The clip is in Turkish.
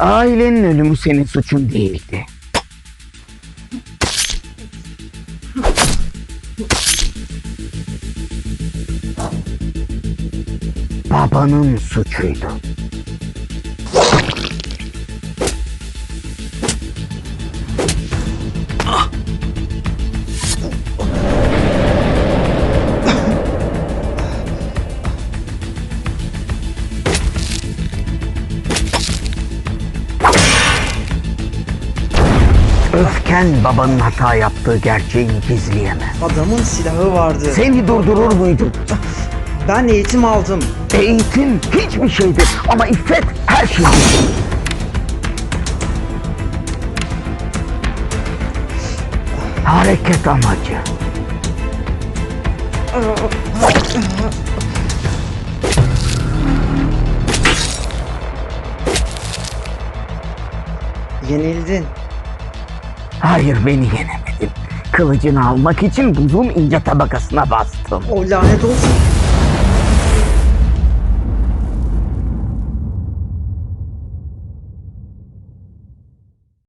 Ailenin ölümü senin suçun değildi. Babanın suçuydu. Öfken babanın hata yaptığı gerçeğini gizleyemez. Adamın silahı vardı. Seni durdurur muydu? Ben eğitim aldım. Eğitim hiçbir şeydir ama iffet her şeydir. Hareket amacı. Yenildin. Hayır beni yenemedin. Kılıcını almak için buzun ince tabakasına bastım. O lanet olsun.